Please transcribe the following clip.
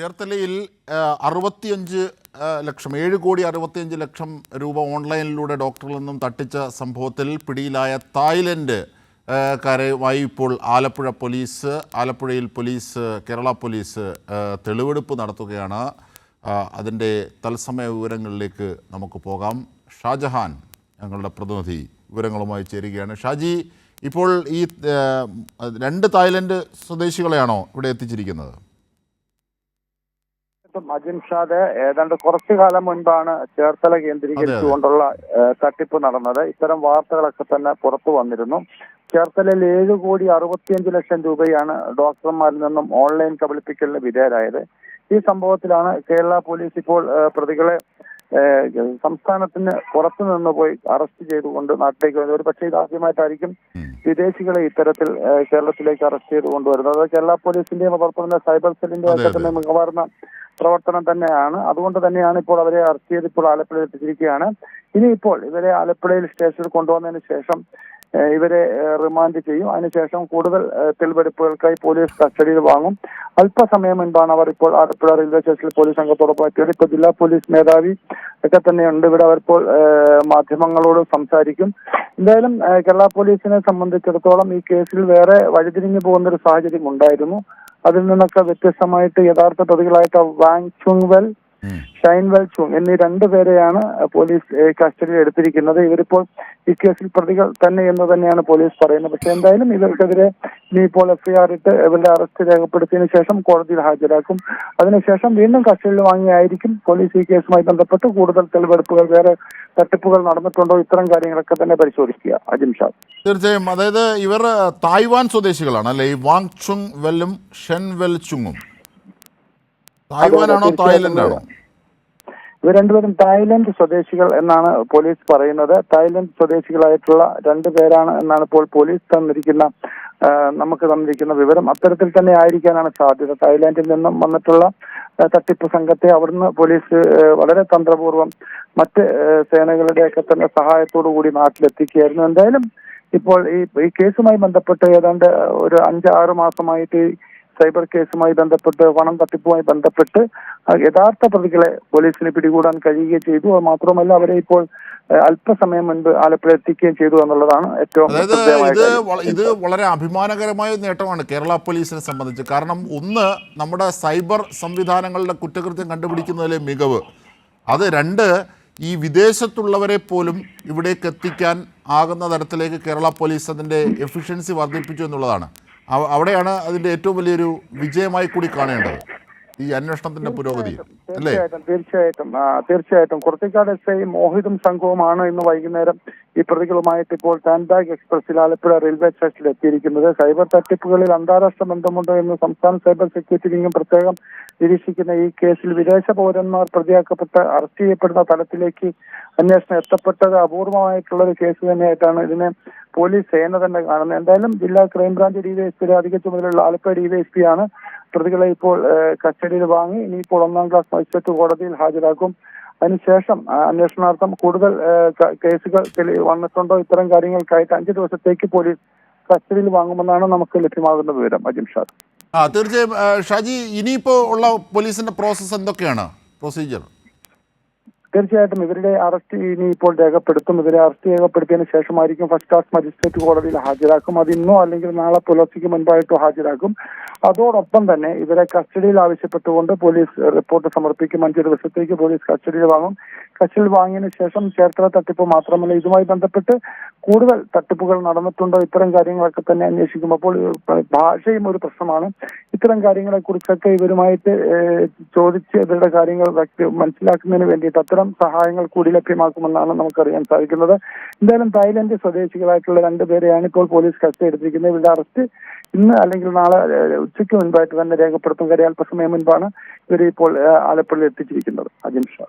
ചേർത്തലയിൽ അറുപത്തിയഞ്ച് ലക്ഷം ഏഴ് കോടി അറുപത്തിയഞ്ച് ലക്ഷം രൂപ ഓൺലൈനിലൂടെ ഡോക്ടറിൽ നിന്നും തട്ടിച്ച സംഭവത്തിൽ പിടിയിലായ തായ്ലൻഡ് കാരുമായി ഇപ്പോൾ ആലപ്പുഴ പോലീസ് ആലപ്പുഴയിൽ പോലീസ് കേരള പോലീസ് തെളിവെടുപ്പ് നടത്തുകയാണ്. അതിന്റെ തത്സമയ വിവരങ്ങളിലേക്ക് നമുക്ക് പോകാം. ഷാജഹാൻ ഞങ്ങളുടെ പ്രതിനിധി വിവരങ്ങളുമായി ചേരുകയാണ്. ഷാജി ഇപ്പോൾ ഈ രണ്ട് തായ്ലൻഡ് സ്വദേശികളെയാണോ ഇവിടെ എത്തിച്ചിരിക്കുന്നത്? അജിം ഷാദ് ഏതാണ്ട് കുറച്ചു കാലം മുൻപാണ് ചേർത്തല കേന്ദ്രീകരിച്ചുകൊണ്ടുള്ള തട്ടിപ്പ് നടന്നത്. ഇത്തരം വാർത്തകളൊക്കെ തന്നെ പുറത്തു വന്നിരുന്നു. ചേർത്തലയിൽ ഏഴ് കോടി അറുപത്തിയഞ്ച് ലക്ഷം രൂപയാണ് ഡോക്ടർമാരിൽ നിന്നും ഓൺലൈൻ കബളിപ്പിക്കലിന് വിധേയരായത്. ഈ സംഭവത്തിലാണ് കേരള പോലീസ് ഇപ്പോൾ പ്രതികളെ സംസ്ഥാനത്തിന് പുറത്തു നിന്ന് പോയി അറസ്റ്റ് ചെയ്തുകൊണ്ട് നാട്ടിലേക്ക് വരുന്നത്. ഒരു പക്ഷേ ഇതാദ്യമായിട്ടായിരിക്കും. വിദേശികളെ ഇത്തരത്തിൽ കേരളത്തിലേക്ക് അറസ്റ്റ് ചെയ്ത് കൊണ്ടുവരുന്നത് അത് കേരള പോലീസിന്റെയും അതോടൊപ്പം തന്നെ സൈബർ സെല്ലിന്റെ അതെ, ഒക്കെ തന്നെ മികവാർന്ന പ്രവർത്തനം തന്നെയാണ്. അതുകൊണ്ട് തന്നെയാണ് ഇപ്പോൾ അവരെ അറസ്റ്റ് ചെയ്ത് ഇപ്പോൾ ആലപ്പുഴയിൽ എത്തിച്ചിരിക്കുകയാണ്. ഇനി ഇപ്പോൾ ഇവരെ ആലപ്പുഴയിൽ സ്റ്റേഷനിൽ കൊണ്ടുവന്നതിന് ശേഷം ഇവരെ റിമാൻഡ് ചെയ്യും. അതിനുശേഷം കൂടുതൽ തെളിവെടുപ്പുകൾക്കായി പോലീസ് കസ്റ്റഡിയിൽ വാങ്ങും. അല്പസമയം മുൻപാണ് അവർ ഇപ്പോൾ ആലപ്പുഴ റെയിൽവേ സ്റ്റേഷനിൽ പോലീസ് സംഘത്തോടൊപ്പം എത്തിയത്. ഇപ്പോൾ ജില്ലാ പോലീസ് മേധാവി ഒക്കെ തന്നെയുണ്ട്. ഇവിടെ അവരിപ്പോൾ മാധ്യമങ്ങളോട് സംസാരിക്കും. എന്തായാലും കേരള പോലീസിനെ സംബന്ധിച്ചിടത്തോളം ഈ കേസിൽ വേറെ വഴിതിരിഞ്ഞു പോകുന്ന ഒരു സാഹചര്യം ഉണ്ടായിരുന്നു. അതിൽ നിന്നൊക്കെ വ്യത്യസ്തമായിട്ട് യഥാർത്ഥ പ്രതികളായിട്ട് വാങ് ചുങ് വെൽ ഉം. ഷൈൻ വെൽച്ചുങ് എന്നീ രണ്ടു പേരെയാണ് പോലീസ് കസ്റ്റഡിയിൽ എടുത്തിരിക്കുന്നത്. ഇവരിപ്പോൾ ഈ കേസിൽ പ്രതികൾ തന്നെ എന്ന് തന്നെയാണ് പോലീസ് പറയുന്നത്. പക്ഷെ എന്തായാലും ഇവർക്കെതിരെ ഇനിയിപ്പോൾ എഫ്ഐആർ ഇട്ട് ഇവരുടെ അറസ്റ്റ് രേഖപ്പെടുത്തിയതിനു ശേഷം കോടതിയിൽ ഹാജരാക്കും. അതിനുശേഷം വീണ്ടും കസ്റ്റഡിയിൽ വാങ്ങിയായിരിക്കും പോലീസ് ഈ കേസുമായി ബന്ധപ്പെട്ട് കൂടുതൽ തെളിവെടുപ്പുകൾ വേറെ തട്ടിപ്പുകൾ നടന്നിട്ടുണ്ടോ ഇത്തരം കാര്യങ്ങളൊക്കെ തന്നെ പരിശോധിക്കുക. അജിം ഷാ. തീർച്ചയായും. അതായത് ഇവർ തായ്വാൻ സ്വദേശികളാണ് അല്ലെ? ഈ വാങ് ചുങ് വെല്ലും ഷെൻ വെൽ ചുങ്ങും. തായ്വാനാണോ തായ്ലൻഡാണോ? ഇവർ രണ്ടുപേരും തായ്ലൻഡ് സ്വദേശികൾ എന്നാണ് പോലീസ് പറയുന്നത്. തായ്ലൻഡ് സ്വദേശികളായിട്ടുള്ള രണ്ടു പേരാണ് എന്നാണ് ഇപ്പോൾ പോലീസ് തന്നിരിക്കുന്ന നമുക്ക് തന്നിരിക്കുന്ന വിവരം. അത്തരത്തിൽ തന്നെ ആയിരിക്കാനാണ് സാധ്യത. തായ്ലാന്റിൽ നിന്നും വന്നിട്ടുള്ള തട്ടിപ്പ് സംഘത്തെ അവിടുന്ന് പോലീസ് വളരെ തന്ത്രപൂർവം മറ്റ് സേനകളുടെയൊക്കെ തന്നെ സഹായത്തോടു കൂടി നാട്ടിലെത്തിക്കുകയായിരുന്നു. എന്തായാലും ഇപ്പോൾ ഈ ഈ കേസുമായി ബന്ധപ്പെട്ട് ഏതാണ്ട് ഒരു അഞ്ച് ആറ് മാസമായിട്ട് സൈബർ കേസുമായി ബന്ധപ്പെട്ട് പണം തട്ടിപ്പുമായി ബന്ധപ്പെട്ട് യഥാർത്ഥ പ്രതികളെ പോലീസിന് പിടികൂടാൻ കഴിയുകയും ചെയ്തു. അത് മാത്രമല്ല അവരെ ഇപ്പോൾ അല്പസമയം മുൻപ് ആലപ്പുഴ എത്തിക്കുകയും ചെയ്തു എന്നുള്ളതാണ് ഏറ്റവും ഇത് ഇത് വളരെ അഭിമാനകരമായ നേട്ടമാണ് കേരള പോലീസിനെ സംബന്ധിച്ച്. കാരണം ഒന്ന് നമ്മുടെ സൈബർ സംവിധാനങ്ങളുടെ കുറ്റകൃത്യം കണ്ടുപിടിക്കുന്നതിലെ മികവ്. അത് രണ്ട് ഈ വിദേശത്തുള്ളവരെ പോലും ഇവിടേക്ക് എത്തിക്കാൻ ആകുന്ന തരത്തിലേക്ക് കേരള പോലീസ് അതിന്റെ എഫിഷ്യൻസി വർദ്ധിപ്പിച്ചു എന്നുള്ളതാണ്. അവിടെയാണ് അതിന്റെ ഏറ്റവും വലിയൊരു വിജയമായി കൂടി കാണേണ്ടത് ഈ അന്വേഷണത്തിന്റെ പുരോഗതി. തീർച്ചയായിട്ടും തീർച്ചയായിട്ടും. തീർച്ചയായിട്ടും. കുറത്തിക്കാട് എസ് ഐ മോഹിതും സംഘവുമാണ് ഇന്ന് വൈകുന്നേരം ഈ പ്രതികളുമായിട്ട് ഇപ്പോൾ ടാൻബാഗ് എക്സ്പ്രസിൽ ആലപ്പുഴ റെയിൽവേ സ്റ്റേഷനിൽ എത്തിയിരിക്കുന്നത്. സൈബർ തട്ടിപ്പുകളിൽ അന്താരാഷ്ട്ര ബന്ധമുണ്ടോ എന്ന് സംസ്ഥാന സൈബർ സെക്യൂരിറ്റി വിംഗും പ്രത്യേകം നിരീക്ഷിക്കുന്ന ഈ കേസിൽ വിദേശ പൗരന്മാർ പ്രതിയാക്കപ്പെട്ട് അറസ്റ്റ് ചെയ്യപ്പെടുന്ന തലത്തിലേക്ക് അന്വേഷണം എത്തപ്പെട്ടത് അപൂർവമായിട്ടുള്ള ഒരു കേസ് തന്നെയായിട്ടാണ് ഇതിനെ പോലീസ് സേന തന്നെ കാണുന്നത്. എന്തായാലും ജില്ലാ ക്രൈംബ്രാഞ്ച് ഡിവൈഎസ്പിയുടെ അധിക ചുമതലയുള്ള ആലപ്പുഴ ഡിവൈഎസ്പി ആണ് പ്രതികളെ ഇപ്പോൾ കസ്റ്റഡിയിൽ വാങ്ങി. ഇനിയിപ്പോൾ ഒന്നാം ക്ലാസ് മജിസ്ട്രേറ്റ് കോടതിയിൽ ഹാജരാക്കും. അതിനുശേഷം അന്വേഷണാർത്ഥം കൂടുതൽ കേസുകൾ വന്നിട്ടുണ്ടോ? ഇത്തരം കാര്യങ്ങൾക്കായിട്ട് അഞ്ച് ദിവസത്തേക്ക് പോലീസ് കസ്റ്റഡിയിൽ വാങ്ങുമെന്നാണ് നമുക്ക് ലഭ്യമാകുന്ന വിവരം. അജിം ഷാ. ആ തീർച്ചയായും ഷാജി ഇനിയിപ്പോ ഉള്ള പോലീസിന്റെ പ്രോസസ് എന്തൊക്കെയാണ്? പ്രൊസീജിയർ. തീർച്ചയായിട്ടും ഇവരുടെ അറസ്റ്റ് ഇനി ഇപ്പോൾ രേഖപ്പെടുത്തും. ഇവരെ അറസ്റ്റ് രേഖപ്പെടുത്തിയതിനു ശേഷമായിരിക്കും ഫസ്റ്റ് ക്ലാസ് മജിസ്ട്രേറ്റ് കോടതിയിൽ ഹാജരാക്കും. അത് ഇന്നോ അല്ലെങ്കിൽ നാളെ പുലർച്ചയ്ക്ക് മുൻപായിട്ടോ ഹാജരാക്കും അതോടൊപ്പം തന്നെ ഇവരെ കസ്റ്റഡിയിൽ ആവശ്യപ്പെട്ടുകൊണ്ട് പോലീസ് റിപ്പോർട്ട് സമർപ്പിക്കും. അഞ്ച് ദിവസത്തേക്ക് പോലീസ് കസ്റ്റഡിയിൽ വാങ്ങും. കസ്റ്റഡിയിൽ വാങ്ങിയതിനു ശേഷം ചേർത്തല തട്ടിപ്പ് മാത്രമല്ല ഇതുമായി ബന്ധപ്പെട്ട് കൂടുതൽ തട്ടിപ്പുകൾ നടന്നിട്ടുണ്ടോ? ഇത്തരം കാര്യങ്ങളൊക്കെ തന്നെ അന്വേഷിക്കും അപ്പോൾ ഭാഷയും ഒരു പ്രശ്നമാണ്. ഇത്തരം കാര്യങ്ങളെ കുറിച്ചൊക്കെ ഇവരുമായിട്ട് ചോദിച്ച് ഇവരുടെ കാര്യങ്ങൾ വ്യക്തി മനസ്സിലാക്കുന്നതിന് വേണ്ടിയിട്ട് അത്തരം സഹായങ്ങൾ കൂടി ലഭ്യമാക്കുമെന്നാണ് നമുക്കറിയാൻ സാധിക്കുന്നത്. എന്തായാലും തായ്ലൻഡ് സ്വദേശികളായിട്ടുള്ള രണ്ടുപേരെയാണ് ഇപ്പോൾ പോലീസ് കസ്റ്റഡി എടുത്തിരിക്കുന്നത്. ഇവരുടെ അറസ്റ്റ് ഇന്ന് അല്ലെങ്കിൽ നാളെ ഉച്ചയ്ക്ക് മുൻപായിട്ട് തന്നെ രേഖപ്പെടുത്തും. കാര്യം അല്പസമയം മുൻപാണ് ഇവരെ ഇപ്പോൾ ആലപ്പുഴയിൽ എത്തിച്ചിരിക്കുന്നത്. അജിം ഷാ.